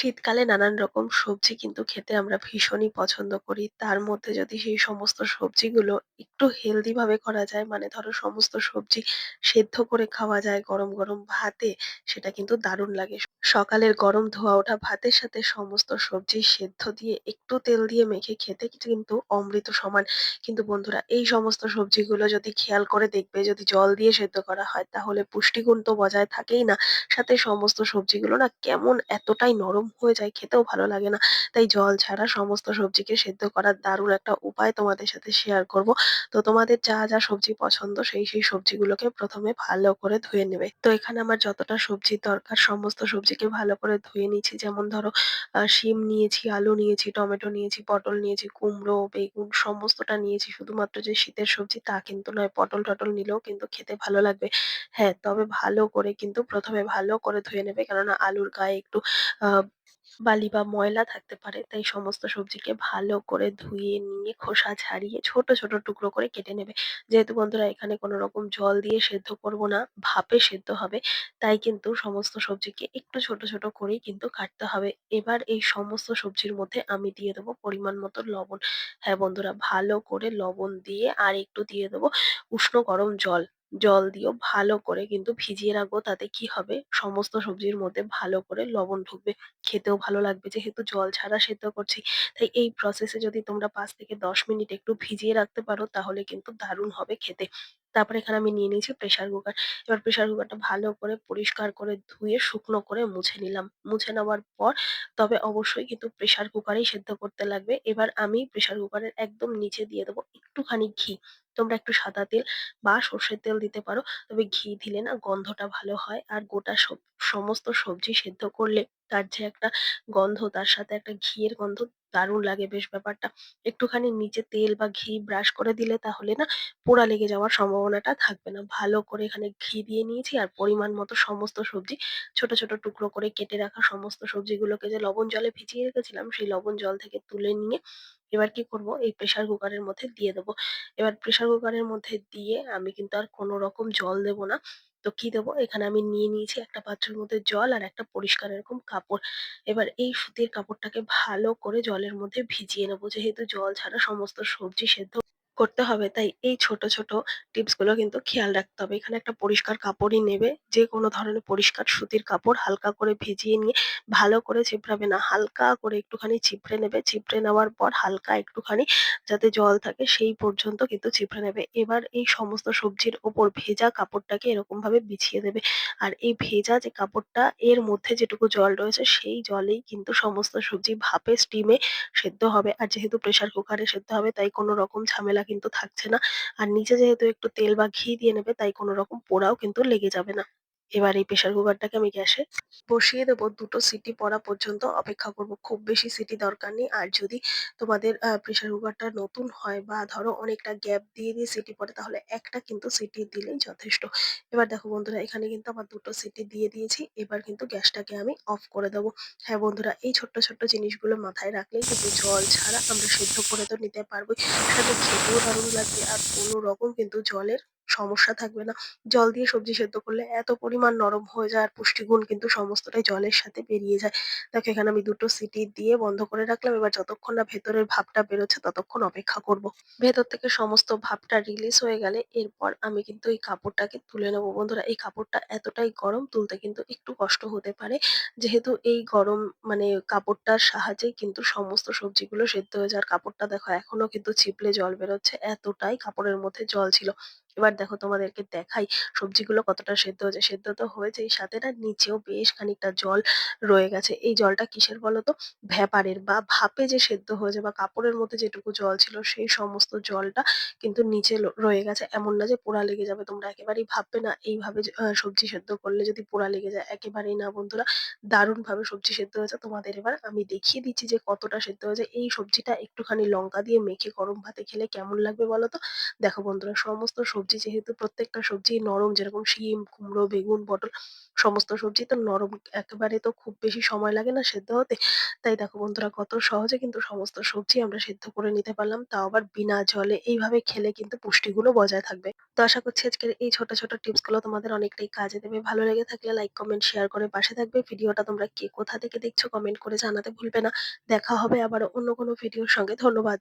শীতকালে নানান রকম সবজি কিন্তু খেতে আমরা ভীষণই পছন্দ করি। তার মধ্যে যদি সেই সমস্ত সবজিগুলো একটু হেলদি ভাবে করা যায় মানে ধরো সমস্ত সবজি সেদ্ধ করে খাওয়া যায় গরম, গরম ভাতে সেটা কিন্তু দারুণ লাগে। সকালের গরম ধোয়া ওঠা ভাতের সাথে সমস্ত সবজি সেদ্ধ দিয়ে একটু তেল দিয়ে মেখে খেতে কিন্তু অমৃত সমান। কিন্তু বন্ধুরা এই সমস্ত সবজিগুলো যদি খেয়াল করে দেখবে যদি জল দিয়ে সেদ্ধ করা হয় তাহলে পুষ্টিগুণ তো বজায় থাকেই না। সাথে সমস্ত সবজিগুলো না কেমন এতটাই নরম হয়ে যায় খেতেও ভালো লাগে না। তাই জল ছাড়া সমস্ত সবজিকে সেদ্ধ করার দারুণ একটা উপায় তোমাদের সাথে শেয়ার করব। তো তোমাদের যা, যা সবজি পছন্দ সেই, সেই সবজিগুলোকে প্রথমে ভালো করে ধুয়ে নেবে। তো এখানে আমার যতটা সবজির দরকার সমস্ত সবজিকে ভালো করে ধুয়ে নিচ্ছি। যেমন ধরো শিম নিয়েছি, আলু নিয়েছি, টমেটো নিয়েছি, পটল নিয়েছি, কুমড়ো, বেগুন সমস্তটা নিয়েছি। শুধুমাত্র যে শীতের সবজি তা কিন্তু নয়। পটল-টটল নিলেও কিন্তু খেতে ভালো লাগবে। হ্যাঁ, তবে ভালো করে কিন্তু প্রথমে ভালো করে ধুয়ে নেবে। কেননা আলুর গায়ে একটু বালি বা ময়লা থাকতে পারে। তাই সমস্ত সবজিকে ভালো করে ধুয়ে নিয়ে খোসা ছাড়িয়ে ছোট, ছোট টুকরো করে কেটে নেবে। যেহেতু বন্ধুরা এখানে কোনো রকম জল দিয়ে সেদ্ধ করব না, ভাপে সেদ্ধ হবে। তাই কিন্তু সমস্ত সবজিকে একটু ছোট, ছোট করেই কিন্তু কাটতে হবে। এবার এই সমস্ত সবজির মধ্যে আমি দিয়ে দেবো পরিমাণ মতো লবণ। হ্যাঁ বন্ধুরা ভালো করে লবণ দিয়ে আর একটু দিয়ে দেবো উষ্ণ গরম জল। জল দিয়েও ভালো করে কিন্তু ভিজিয়ে রাখব। তাতে কি হবে সমস্ত সবজির মধ্যে ভালো করে লবণ ঢুকবে। খেতেও ভালো লাগবে যেহেতু জল ছাড়া সেদ্ধ করছি। তাই এই প্রসেস যদি তোমরা পাঁচ থেকে ১০ মিনিট একটু ভিজিয়ে রাখতে পারো তাহলে কিন্তু দারুণ হবে খেতে। তারপরে এখানে আমি নিয়ে নিয়েছি প্রেসার কুকার। এবার প্রেসার কুকারটা ভালো করে পরিষ্কার করে ধুয়ে শুকনো করে মুছে নিলাম। মুছে নেওয়ার পর তবে অবশ্যই কিন্তু প্রেসার কুকারেই সেদ্ধ করতে লাগবে। এবার আমি প্রেসার কুকারের একদম নিচে দিয়ে দেবো একটুখানি ঘি। তোমরা একটু সাদা তেল বা সর্ষের তেল দিতে পারো। তবে ঘি দিলে না গন্ধটা ভালো হয়। আর গোটা সব, সমস্ত সবজি সেদ্ধ করলে তার যে একটা গন্ধ তার সাথে একটা ঘিয়ের গন্ধ দারুণ লাগে বেশ ব্যাপারটা। একটুখানি নিচে তেল বা ঘি ব্রাশ করে দিলে তাহলে না পোড়া লেগে যাওয়ার সম্ভাবনাটা থাকবে না। ভালো করে এখানে ঘি দিয়ে নিয়েছি আর পরিমাণ মতো সমস্ত সবজি ছোট, ছোট টুকরো করে কেটে রাখা সমস্ত সবজিগুলোকে যে লবণ জলে ভিজিয়ে রেখেছিলাম সেই লবণ জল থেকে তুলে নিয়ে এবার কি করব এই প্রেসার কুকারের মধ্যে দিয়ে দেবো। এবার প্রেসার কুকারের মধ্যে দিয়ে আমি কিন্তু আর কোনো রকম জল দেব না। তো কি দেবো এখানে আমি নিয়ে নিয়েছি একটা পাত্রের মধ্যে জল আর একটা পরিষ্কার এরকম কাপড়। এবার এই সুতির কাপড়টাকে ভালো করে জলের মধ্যে ভিজিয়ে নেব। যেহেতু জল ছাড়া সমস্ত সবজি সেদ্ধ করতে হবে তাই এই ছোট, ছোট টিপসগুলো কিন্তু খেয়াল রাখতে হবে। এখানে একটা পরিষ্কার কাপড়ই নেবে। যেকোনো ধরনের পরিষ্কার সুতির কাপড় হালকা করে ভিজিয়ে নিয়ে ভালো করে চিপড়াবে না। হালকা করে একটুখানি চিপড়ে নেবে। চিপড়ে নেওয়ার পর হালকা একটুখানি যাতে জল থাকে সেই পর্যন্ত কিন্তু চিপড়ে নেবে। এবার এই সমস্ত সবজির ওপর ভেজা কাপড়টাকে এরকমভাবে বিছিয়ে দেবে। আর এই ভেজা যে কাপড়টা এর মধ্যে যেটুকু জল রয়েছে সেই জলেই কিন্তু সমস্ত সবজি ভাপে স্টিমে সেদ্ধ হবে। আর যেহেতু প্রেসার কুকারে সেদ্ধ হবে তাই কোনো রকম ঝামেলা কিন্তু থাকছে না। আর নিচে যেহেতু একটু তেল বা ঘি দিয়ে নেবে, তাই কোনো রকম পোড়াও কিন্তু লেগে যাবে না। এবার এই প্রেসার কুকারটাকে আমি গ্যাসে বসিয়ে দেবো। দুটো সিটি পড়া পর্যন্ত অপেক্ষা করব। খুব বেশি সিটি দরকার নেই। আর যদি তোমাদের আ প্রেসার কুকারটা নতুন হয় বা ধরো অনেকটা গ্যাপ দিয়ে, দিয়ে সিটি পড়ে তাহলে একটা কিন্তু সিটি দিলেই যথেষ্ট। এবার দেখো বন্ধুরা এখানে কিন্তু আমার দুটো সিটি দিয়ে দিয়েছি। এবার কিন্তু গ্যাসটাকে আমি অফ করে দেবো। হ্যাঁ বন্ধুরা এই ছোট্ট, ছোট্ট জিনিসগুলো মাথায় রাখলেই কিন্তু জল ছাড়া আমরা সেদ্ধ করে তো নিতে পারবোই। সাথে খেতেও দারুণ লাগবে আর কোনো রকম কিন্তু জলের সমস্যা থাকবে না। জল দিয়ে সবজি সেদ্ধ করলে এত পরিমাণ নরম হয়ে যায় আর পুষ্টিগুণ কিন্তু সমস্তটাই জলের সাথে বেরিয়ে যায়। দেখো, এখানে আমি দুটো সিটি দিয়ে বন্ধ করে রাখলাম। এবার যতক্ষণ না ভেতরের ভাবটা বেরোচ্ছে ততক্ষণ অপেক্ষা করব। ভেতর থেকে সমস্ত ভাবটা রিলিজ হয়ে গেলে এরপর আমি কিন্তু এই কাপড়টাকে তুলে নেব। বন্ধুরা, এই কাপড়টা এতটাই গরম তুলতে কিন্তু একটু কষ্ট হতে পারে। যেহেতু এই গরম মানে কাপড়টার সাহায্যেই কিন্তু সমস্ত সবজিগুলো সেদ্ধ হয়ে যায়। আর কাপড়টা দেখো, এখনও কিন্তু ছিপলে জল বেরোচ্ছে। এতটাই কাপড়ের মধ্যে জল ছিল। এবার দেখো তোমাদেরকে দেখাই, সবজিগুলো কতটা সেদ্ধ হয়েছে। সেদ্ধ তো হয়েছেই, সাথে না নিচেও বেশ খানিকটা জল রয়ে গেছে। এই জলটা কিসের বলতো? ভ্যাপারের বা ভাপে যে সেদ্ধ হয়েছে বা কাপড়ের মধ্যে যেটুকু জল ছিল, সেই সমস্ত জলটা কিন্তু নিচে রয়ে গেছে। এমন না যে পোড়া লেগে যাবে। তোমরা একেবারেই ভাববে না এইভাবে সবজি সেদ্ধ করলে যদি পোড়া লেগে যায়। একেবারেই না বন্ধুরা। দারুণভাবে সবজি সেদ্ধ হয়েছে। তোমাদের এবার আমি দেখিয়ে দিচ্ছি যে কতটা সেদ্ধ হয়েছে। এই সবজিটা একটুখানি লঙ্কা দিয়ে মেখে গরম ভাতে খেলে কেমন লাগবে বলো তো? দেখো বন্ধুরা, সমস্ত সবজি সবজি যেহেতু প্রত্যেকটা সবজি নরম যেরকম শিম, কুমড়ো, বেগুন, পটল সমস্ত সবজি তো নরম একেবারে তো খুব বেশি সময় লাগে না সেদ্ধ হতে। তাই দেখো বন্ধুরা কত সহজে কিন্তু সমস্ত সবজি আমরা সেদ্ধ করে নিতে পারলাম। তাও আবার বিনা জলে। এইভাবে খেলে কিন্তু পুষ্টিগুলো বজায় থাকবে। তো আশা করছি আজকের এই ছোট, ছোট টিপসগুলো তোমাদের অনেকটাই কাজে দেবে। ভালো লেগে থাকলে লাইক, কমেন্ট, শেয়ার করে পাশে থাকবে। ভিডিওটা তোমরা কে কোথা থেকে দেখছ কমেন্ট করে জানাতে ভুলবে না। দেখা হবে আবার অন্য কোনো ভিডিওর সঙ্গে। ধন্যবাদ।